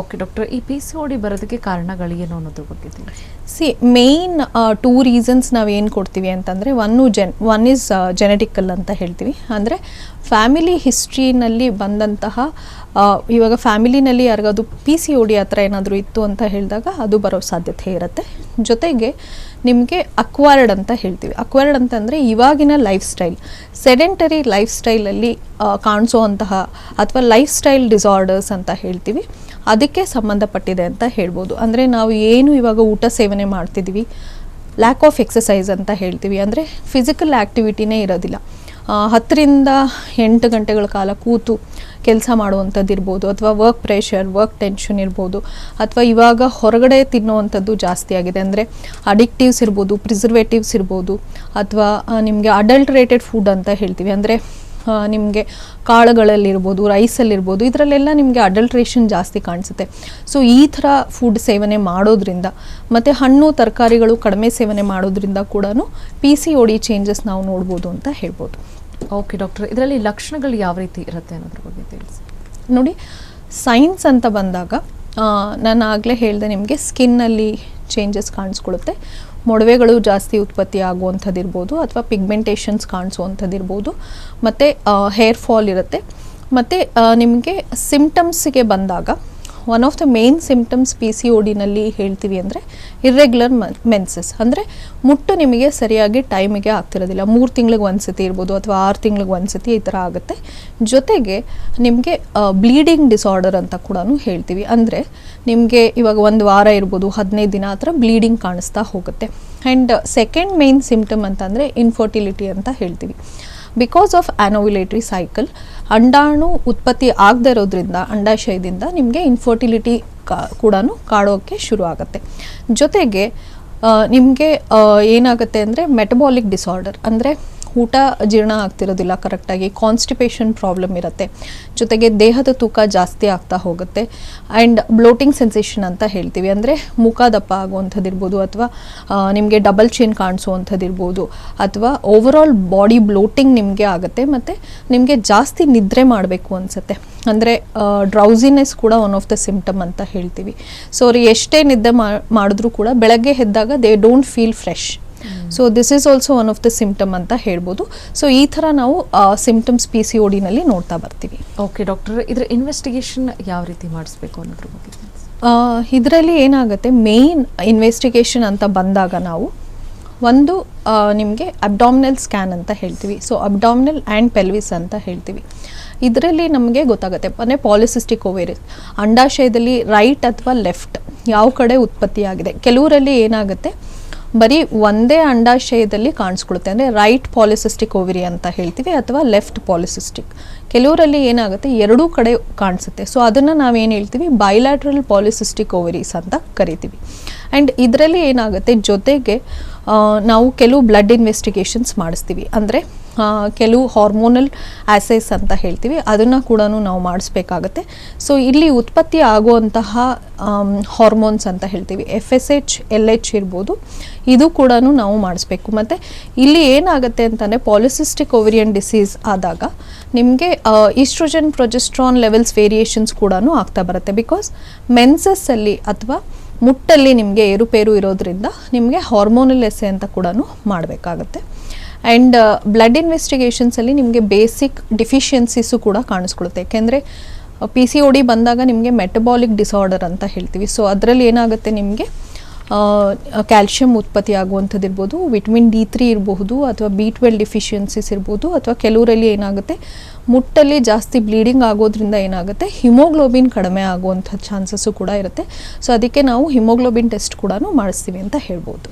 Okay, doctor, ಈ P C O D ಬರೋದಕ್ಕೆ ಕಾರಣಗಳೇನು ಅನ್ನೋದ್ರ ಬಗ್ಗೆ ತಿಳಿಸಿ. ಸಿ ಮೇಯ್ನ್ ಟೂ ರೀಸನ್ಸ್ ನಾವು ಏನು ಕೊಡ್ತೀವಿ ಅಂತಂದರೆ one gen one is genetical ಅಂತ ಹೇಳ್ತೀವಿ. ಅಂದರೆ ಫ್ಯಾಮಿಲಿ ಹಿಸ್ಟ್ರಿನಲ್ಲಿ ಬಂದಂತಹ ಇವಾಗ ಫ್ಯಾಮಿಲಿನಲ್ಲಿ ಯಾರಿಗಾದ್ರು ಪಿ ಸಿ ಒ ಡಿ ಹತ್ರ ಏನಾದರೂ ಇತ್ತು ಅಂತ ಹೇಳಿದಾಗ ಅದು ಬರೋ ಸಾಧ್ಯತೆ ಇರುತ್ತೆ. ಜೊತೆಗೆ ನಿಮಗೆ ಅಕ್ವಾರ್ಡ್ ಅಂತ ಹೇಳ್ತೀವಿ. ಅಕ್ವಾರ್ಡ್ ಅಂತಂದರೆ ಇವಾಗಿನ ಲೈಫ್ ಸ್ಟೈಲ್ ಸೆಡೆಂಟರಿ ಲೈಫ್ ಸ್ಟೈಲಲ್ಲಿ ಕಾಣಿಸೋವಂತಹ ಅಥವಾ ಲೈಫ್ ಸ್ಟೈಲ್ ಡಿಸಾರ್ಡರ್ಸ್ ಅಂತ ಹೇಳ್ತೀವಿ. ಅದಕ್ಕೆ ಸಂಬಂಧಪಟ್ಟಿದೆ ಅಂತ ಹೇಳ್ಬೋದು. ಅಂದರೆ ನಾವು ಏನು ಇವಾಗ ಊಟ ಸೇವನೆ ಮಾಡ್ತಿದ್ದೀವಿ ಲ್ಯಾಕ್ ಆಫ್ ಎಕ್ಸಸೈಸ್ ಅಂತ ಹೇಳ್ತೀವಿ. ಅಂದರೆ ಫಿಸಿಕಲ್ ಆ್ಯಕ್ಟಿವಿಟಿನೇ ಇರೋದಿಲ್ಲ. ಹತ್ತರಿಂದ ಎಂಟು ಗಂಟೆಗಳ ಕಾಲ ಕೂತು ಕೆಲಸ ಮಾಡುವಂಥದ್ದು ಇರ್ಬೋದು ಅಥವಾ ವರ್ಕ್ ಪ್ರೆಷರ್ ವರ್ಕ್ ಟೆನ್ಷನ್ ಇರ್ಬೋದು ಅಥವಾ ಇವಾಗ ಹೊರಗಡೆ ತಿನ್ನುವಂಥದ್ದು ಜಾಸ್ತಿ ಆಗಿದೆ. ಅಂದರೆ ಅಡಿಕ್ಟಿವ್ಸ್ ಇರ್ಬೋದು ಪ್ರಿಸರ್ವೇಟಿವ್ಸ್ ಇರ್ಬೋದು ಅಥವಾ ನಿಮಗೆ ಅಡಲ್ಟ್ರೇಟೆಡ್ ಫುಡ್ ಅಂತ ಹೇಳ್ತೀವಿ. ಅಂದರೆ ನಿಮಗೆ ಕಾಳುಗಳಲ್ಲಿರ್ಬೋದು ರೈಸಲ್ಲಿರ್ಬೋದು ಇದರಲ್ಲೆಲ್ಲ ನಿಮಗೆ ಅಡಲ್ಟ್ರೇಷನ್ ಜಾಸ್ತಿ ಕಾಣಿಸುತ್ತೆ. ಸೊ ಈ ಥರ ಫುಡ್ ಸೇವನೆ ಮಾಡೋದ್ರಿಂದ ಮತ್ತು ಹಣ್ಣು, ತರಕಾರಿಗಳು ಕಡಿಮೆ ಸೇವನೆ ಮಾಡೋದ್ರಿಂದ ಕೂಡ P C O D changes ನಾವು ನೋಡ್ಬೋದು ಅಂತ ಹೇಳ್ಬೋದು. ಓಕೆ ಡಾಕ್ಟರ್ ಇದರಲ್ಲಿ ಲಕ್ಷಣಗಳು ಯಾವ ರೀತಿ ಇರುತ್ತೆ ಅನ್ನೋದ್ರ ಬಗ್ಗೆ ತಿಳಿಸಿ. ನೋಡಿ ಸೈನ್ಸ್ ಅಂತ ಬಂದಾಗ ನಾನು ಆಗಲೇ ಹೇಳಿದೆ ನಿಮಗೆ ಸ್ಕಿನ್ನಲ್ಲಿ ಚೇಂಜಸ್ ಕಾಣಿಸ್ಕೊಳ್ಳುತ್ತೆ ಮೊಡವೆಗಳು ಜಾಸ್ತಿ ಉತ್ಪತ್ತಿ ಆಗುವಂಥದ್ದು ಇರ್ಬೋದು, ಅಥವಾ ಪಿಗ್ಮೆಂಟೇಷನ್ಸ್ ಕಾಣಿಸುವಂಥದ್ದು ಇರ್ಬೋದು, ಮತ್ತು ಹೇರ್ ಫಾಲ್ ಇರುತ್ತೆ. ಮತ್ತು ನಿಮಗೆ ಸಿಮ್ಟಮ್ಸಿಗೆ ಬಂದಾಗ one of the main symptoms P C ಡಿನಲ್ಲಿ ಹೇಳ್ತೀವಿ ಅಂದರೆ ಇರ್ರೆಗ್ಯುಲರ್ ಮೆನ್ಸಸ್ ಅಂದರೆ ಮುಟ್ಟು ನಿಮಗೆ ಸರಿಯಾಗಿ ಟೈಮಿಗೆ ಆಗ್ತಿರೋದಿಲ್ಲ. ಮೂರು ತಿಂಗಳಿಗೆ ಒಂದ್ಸತಿ ಇರ್ಬೋದು ಅಥವಾ ಆರು ತಿಂಗಳಿಗೆ ಒಂದ್ಸತಿ ಈ ಥರ ಆಗುತ್ತೆ. ಜೊತೆಗೆ ನಿಮಗೆ ಬ್ಲೀಡಿಂಗ್ ಡಿಸಾರ್ಡರ್ ಅಂತ ಕೂಡ ಹೇಳ್ತೀವಿ. ಅಂದರೆ ನಿಮಗೆ ಇವಾಗ ಒಂದು ವಾರ ಇರ್ಬೋದು, ಹದಿನೈದು ದಿನ ಆ ಥರ ಬ್ಲೀಡಿಂಗ್ ಕಾಣಿಸ್ತಾ ಹೋಗುತ್ತೆ. ಆ್ಯಂಡ್ ಸೆಕೆಂಡ್ ಮೇನ್ ಸಿಮ್ಟಮ್ ಅಂತಂದರೆ ಇನ್ಫರ್ಟಿಲಿಟಿ ಅಂತ ಹೇಳ್ತೀವಿ. ಬಿಕಾಸ್ ಆಫ್ ಆ್ಯನೋವಿಲೇಟ್ರಿ ಸೈಕಲ್ ಅಂಡಾಣು ಉತ್ಪತ್ತಿ ಆಗದೇ ಇರೋದ್ರಿಂದ, ಅಂಡಾಶಯದಿಂದ ನಿಮಗೆ ಇನ್ಫರ್ಟಿಲಿಟಿ ಕೂಡ ಕಾಡೋಕ್ಕೆ ಶುರು ಆಗುತ್ತೆ ಜೊತೆಗೆ ನಿಮಗೆ ಏನಾಗುತ್ತೆ ಅಂದರೆ ಮೆಟಬಾಲಿಕ್ ಡಿಸಾರ್ಡರ್ ಅಂದರೆ ಊಟ ಜೀರ್ಣ ಆಗ್ತಿರೋದಿಲ್ಲ ಕರೆಕ್ಟಾಗಿ ಕಾನ್ಸ್ಟಿಪೇಷನ್ ಪ್ರಾಬ್ಲಮ್ ಇರುತ್ತೆ. ಜೊತೆಗೆ ದೇಹದ ತೂಕ ಜಾಸ್ತಿ ಆಗ್ತಾ ಹೋಗುತ್ತೆ. ಆ್ಯಂಡ್ ಬ್ಲೋಟಿಂಗ್ ಸೆನ್ಸೇಷನ್ ಅಂತ ಹೇಳ್ತೀವಿ. ಅಂದರೆ ಮುಖ ದಪ್ಪ ಆಗುವಂಥದ್ದು ಇರ್ಬೋದು, ಅಥವಾ ನಿಮಗೆ ಡಬಲ್ ಚೇನ್ ಕಾಣಿಸುವಂಥದ್ದು ಇರ್ಬೋದು, ಅಥವಾ ಓವರಾಲ್ ಬಾಡಿ ಬ್ಲೋಟಿಂಗ್ ನಿಮಗೆ ಆಗುತ್ತೆ, ಮತ್ತು ನಿಮಗೆ ಜಾಸ್ತಿ ನಿದ್ರೆ ಮಾಡಬೇಕು ಅನಿಸುತ್ತೆ. ಅಂದರೆ ಡ್ರೌಸಿನೆಸ್ ಕೂಡ ಒನ್ ಆಫ್ ದ ಸಿಮ್ಟಮ್ ಅಂತ ಹೇಳ್ತೀವಿ. ಸೊ ಅವ್ರು ಎಷ್ಟೇ ನಿದ್ದೆ ಮಾಡಿದ್ರೂ ಕೂಡ ಬೆಳಗ್ಗೆ ಎದ್ದಾಗ they don't feel fresh so this is also one of the symptom ಅಂತ ಹೇಳ್ಬೋದು. ಸೊ ಈ ಥರ ನಾವು ಸಿಂಪ್ಟಮ್ಸ್ ಪಿ ಸಿ ಓಡಿನಲ್ಲಿ ಡಿನಲ್ಲಿ ನೋಡ್ತಾ ಬರ್ತೀವಿ. ಓಕೆ ಡಾಕ್ಟರ್ ಇದರ ಇನ್ವೆಸ್ಟಿಗೇಷನ್ ಯಾವ ರೀತಿ ಮಾಡಿಸ್ಬೇಕು ಅನ್ನೋದ್ರ ಬಗ್ಗೆ ಇದರಲ್ಲಿ ಏನಾಗುತ್ತೆ ಮೇಯ್ನ್ ಇನ್ವೆಸ್ಟಿಗೇಷನ್ ಅಂತ ಬಂದಾಗ ನಾವು ಒಂದು ನಿಮಗೆ ಅಬ್ಡಾಮಿನಲ್ ಸ್ಕ್ಯಾನ್ ಅಂತ ಹೇಳ್ತೀವಿ. ಸೊ ಅಬ್ಡಾಮಿನಲ್ ಆ್ಯಂಡ್ ಪೆಲ್ವಿಸ್ ಅಂತ ಹೇಳ್ತೀವಿ. ಇದರಲ್ಲಿ ನಮಗೆ ಗೊತ್ತಾಗುತ್ತೆ. ಅಂದರೆ ಪಾಲಿಸಿಸ್ಟಿಕ್ ಓವೇರಿಸ್ ಅಂಡಾಶಯದಲ್ಲಿ ರೈಟ್ ಅಥವಾ ಲೆಫ್ಟ್ ಯಾವ ಕಡೆ ಉತ್ಪತ್ತಿಯಾಗಿದೆ. ಕೆಲವರಲ್ಲಿ ಏನಾಗುತ್ತೆ? ಬರೀ ಒಂದೇ ಅಂಡಾಶಯದಲ್ಲಿ ಕಾಣಿಸ್ಕೊಳುತ್ತೆ. ಅಂದರೆ ರೈಟ್ ಪಾಲಿಸಿಸ್ಟಿಕ್ ಓವಿರಿ ಅಂತ ಹೇಳ್ತೀವಿ ಅಥವಾ ಲೆಫ್ಟ್ ಪಾಲಿಸಿಸ್ಟಿಕ್ ಕೆಲವರಲ್ಲಿ ಏನಾಗುತ್ತೆ? ಎರಡೂ ಕಡೆ ಕಾಣಿಸುತ್ತೆ. ಸೊ ಅದನ್ನು ನಾವೇನು ಹೇಳ್ತೀವಿ? ಬೈಲ್ಯಾಟ್ರಲ್ ಪಾಲಿಸಿಸ್ಟಿಕ್ ಓವರೀಸ್ ಅಂತ ಕರಿತೀವಿ. ಆ್ಯಂಡ್ ಇದರಲ್ಲಿ ಏನಾಗುತ್ತೆ? ಜೊತೆಗೆ ನಾವು ಕೆಲವು ಬ್ಲಡ್ ಇನ್ವೆಸ್ಟಿಗೇಷನ್ಸ್ ಮಾಡಿಸ್ತೀವಿ. ಅಂದರೆ ಕೆಲವು ಹಾರ್ಮೋನಲ್ ಆಸೈಸ್ ಅಂತ ಹೇಳ್ತೀವಿ. ಅದನ್ನು ಕೂಡ ನಾವು ಮಾಡಿಸ್ಬೇಕಾಗತ್ತೆ. ಸೊ ಇಲ್ಲಿ ಉತ್ಪತ್ತಿ ಆಗುವಂತಹ ಹಾರ್ಮೋನ್ಸ್ ಅಂತ ಹೇಳ್ತೀವಿ. F S H L H ಇರ್ಬೋದು. ಇದು ಕೂಡ ನಾವು ಮಾಡಿಸ್ಬೇಕು. ಮತ್ತು, ಇಲ್ಲಿ ಏನಾಗುತ್ತೆ ಅಂತಂದರೆ ಪಾಲಿಸಿಸ್ಟಿಕ್ ಓವರಿಯನ್ ಡಿಸೀಸ್ ಆದಾಗ ನಿಮಗೆ ಈಸ್ಟ್ರೋಜನ್ ಪ್ರೊಜೆಸ್ಟ್ರಾನ್ ಲೆವೆಲ್ಸ್ ವೇರಿಯೇಷನ್ಸ್ ಕೂಡ ಆಗ್ತಾ ಬರುತ್ತೆ. ಬಿಕಾಸ್ ಮೆನ್ಸಸ್ಸಲ್ಲಿ ಅಥವಾ ಮುಟ್ಟಲ್ಲಿ ನಿಮಗೆ ಏರುಪೇರು ಇರೋದ್ರಿಂದ ನಿಮಗೆ ಹಾರ್ಮೋನಲ್ ಎಸೆ ಅಂತ ಕೂಡ ಮಾಡಬೇಕಾಗತ್ತೆ. ಆ್ಯಂಡ್ ಬ್ಲಡ್ ಇನ್ವೆಸ್ಟಿಗೇಷನ್ಸಲ್ಲಿ ನಿಮಗೆ ಬೇಸಿಕ್ ಡಿಫಿಷಿಯನ್ಸೀಸು ಕೂಡ ಕಾಣಿಸ್ಕೊಳುತ್ತೆ. ಯಾಕೆಂದರೆ ಪಿ ಸಿ ಒ ಡಿ ಬಂದಾಗ ನಿಮಗೆ ಮೆಟಬಾಲಿಕ್ ಡಿಸಾರ್ಡರ್ ಅಂತ ಹೇಳ್ತೀವಿ. ಸೊ ಅದರಲ್ಲಿ ಏನಾಗುತ್ತೆ ನಿಮಗೆ? ಕ್ಯಾಲ್ಶಿಯಂ ಉತ್ಪತ್ತಿ ಆಗುವಂಥದ್ದು ಇರ್ಬೋದು, ವಿಟಮಿನ್ ಡಿ ತ್ರೀ ಇರಬಹುದು, ಅಥವಾ ಬಿ ಟ್ವೆಲ್ ಡಿಫಿಷಿಯನ್ಸೀಸ್ ಇರ್ಬೋದು, ಅಥವಾ ಕೆಲವರಲ್ಲಿ ಏನಾಗುತ್ತೆ, ಮುಟ್ಟಲ್ಲಿ ಜಾಸ್ತಿ ಬ್ಲೀಡಿಂಗ್ ಆಗೋದ್ರಿಂದ ಏನಾಗುತ್ತೆ, ಹಿಮೋಗ್ಲೋಬಿನ್ ಕಡಿಮೆ ಆಗುವಂಥ ಚಾನ್ಸಸ್ಸು ಕೂಡ ಇರುತ್ತೆ. ಸೊ ಅದಕ್ಕೆ ನಾವು ಹಿಮೋಗ್ಲೋಬಿನ್ ಟೆಸ್ಟ್ ಕೂಡ ಮಾಡಿಸ್ತೀವಿ ಅಂತ ಹೇಳ್ಬೋದು.